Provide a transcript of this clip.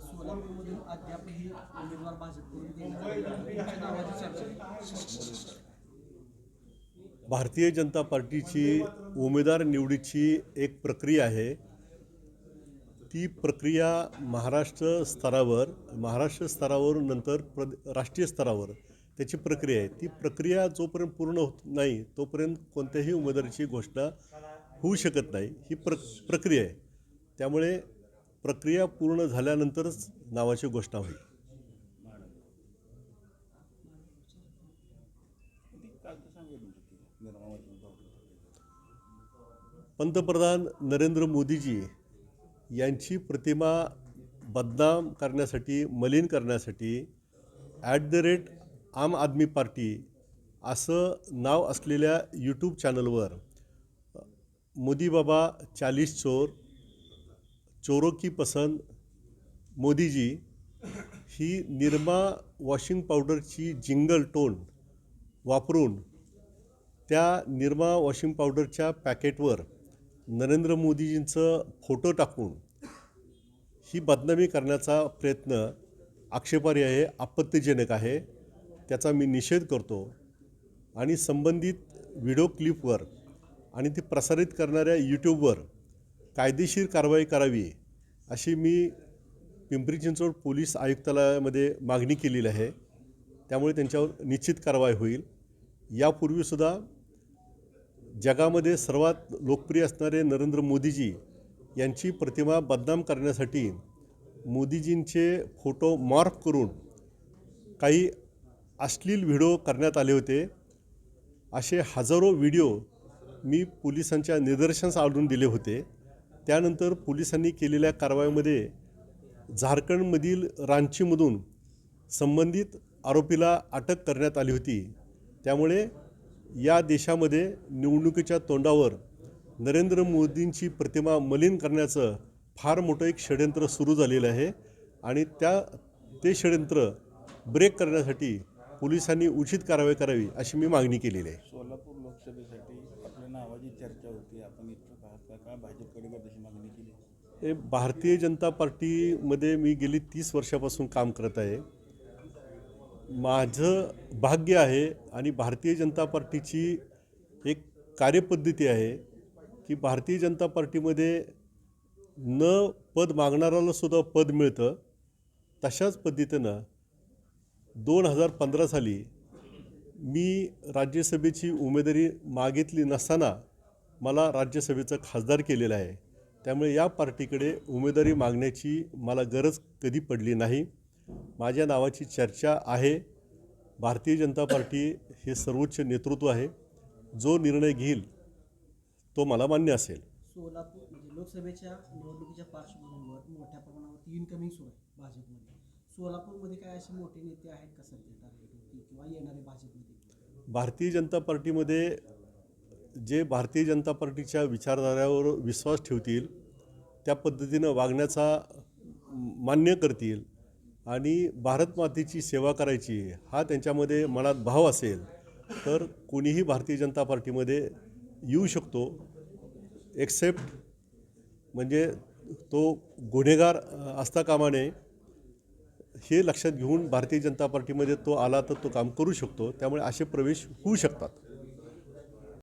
सोलापूरमधून अद्यापही उमेदवार भारतीय जनता पार्टीची उमेदवार निवडीची एक प्रक्रिया आहे. ती प्रक्रिया महाराष्ट्र स्तरावर महाराष्ट्र स्तरावर नंतर प्र राष्ट्रीय स्तरावर त्याची प्रक्रिया आहे. ती प्रक्रिया जोपर्यंत पूर्ण होत नाही तोपर्यंत कोणत्याही उमेदवाराची घोषणा होऊ शकत नाही. ही प्र प्रक्रिया आहे. त्यामुळे प्रक्रिया पूर्ण झाल्यानंतरच नावाची घोषणा होईल. पंतप्रधान नरेंद्र मोदीजी यांची प्रतिमा बदनाम करण्यासाठी मलिन करण्यासाठी ॲट द रेट आम आदमी पार्टी असं नाव असलेल्या यूट्यूब चॅनलवर मोदी बाबा चालीस चोर चोरो की पसंद मोदीजी ही निरमा वॉशिंग पावडरची जिंगल टोन वापरून त्या निरमा वॉशिंग पावडरच्या पॅकेटवर नरेंद्र मोदीजींचं फोटो टाकून ही बदनामी करण्याचा प्रयत्न आक्षेपार्ह आहे आपत्तिजनक आहे. त्याचा मी निषेध करतो आणि संबंधित व्हिडिओ क्लिपवर आणि ती प्रसारित करणाऱ्या यूट्यूबवर कायदेशीर कारवाई करावी अशी मी पिंपरी चिंचवड पोलीस आयुक्तालयामध्ये मागणी केलेली आहे. त्यामुळे त्यांच्यावर निश्चित कारवाई होईल. यापूर्वीसुद्धा जगामध्ये सर्वात लोकप्रिय असणारे नरेंद्र मोदीजी यांची प्रतिमा बदनाम करण्यासाठी मोदीजींचे फोटो मॉर्फ करून काही अश्लील व्हिडिओ करण्यात आले होते. असे हजारो व्हिडिओ मी पोलिसांच्या निदर्शनास आणून दिले होते. त्यानंतर पोलिसांनी केलेल्या कारवाईमध्ये झारखंडमधील रांचीमधून संबंधित आरोपीला अटक करण्यात आली होती. त्यामुळे या देशामध्ये निवडणुकीच्या तोंडावर नरेंद्र मोदींची प्रतिमा मलिन करण्याचं फार मोठं एक षडयंत्र सुरू झालेलं आहे आणि त्या ते षडयंत्र ब्रेक करण्यासाठी पोलिसांनी उचित कारवाई करावी अशी मी मागणी केलेली आहे. सोलापूर लोकसभेसाठी आपल्या नावाची चर्चा होती. आपण का? भाजपकडे तशी मागणी केली? हे भारतीय जनता पार्टीमध्ये मी गेली तीस वर्षापासून काम करत आहे. माझं भाग्य आहे आणि भारतीय जनता पार्टीची एक कार्यपद्धती आहे की भारतीय जनता पार्टीमध्ये न पद मागणाऱ्याला सुद्धा पद मिळतं तशाच पद्धतीनं दोन हजार पंधरा साली मी राज्यसभेची उमेदवारी मागितली नसताना मला राज्यसभेचं खासदार केलेलं आहे. त्यामुळे या पार्टीकडे उमेदवारी मागण्याची मला गरज कधी पडली नाही. माझ्या नावाची चर्चा आहे. भारतीय जनता पार्टी हे सर्वोच्च नेतृत्व आहे. जो निर्णय घेईल तो मला मान्य असेल. सोलापूर म्हणजे लोकसभेच्या निवडणुकीच्या पार्श्वभूमीवर मोठ्या प्रमाणावरती इनकमिंग सुरू आहे भाजपमध्ये. सोलापूरमध्ये काय असे मोठे नेते आहेत का सध्या किंवा येणारे भाजपमध्ये? भारतीय जनता पार्टीमध्ये जे भारतीय जनता पार्टीच्या विचारधाऱ्यावर विश्वास ठेवतील त्या पद्धतीनं वागण्याचा मान्य करतील आणि भारत मातेची सेवा करायची हा त्यांच्यामध्ये मनात भाव असेल तर कोणीही भारतीय जनता पार्टीमध्ये येऊ शकतो. एक्सेप्ट म्हणजे तो गुन्हेगार असता कामा नये. हे लक्षात घेऊन भारतीय जनता पार्टीमध्ये तो आला तर तो काम करू शकतो. त्यामुळे असे प्रवेश होऊ शकतात.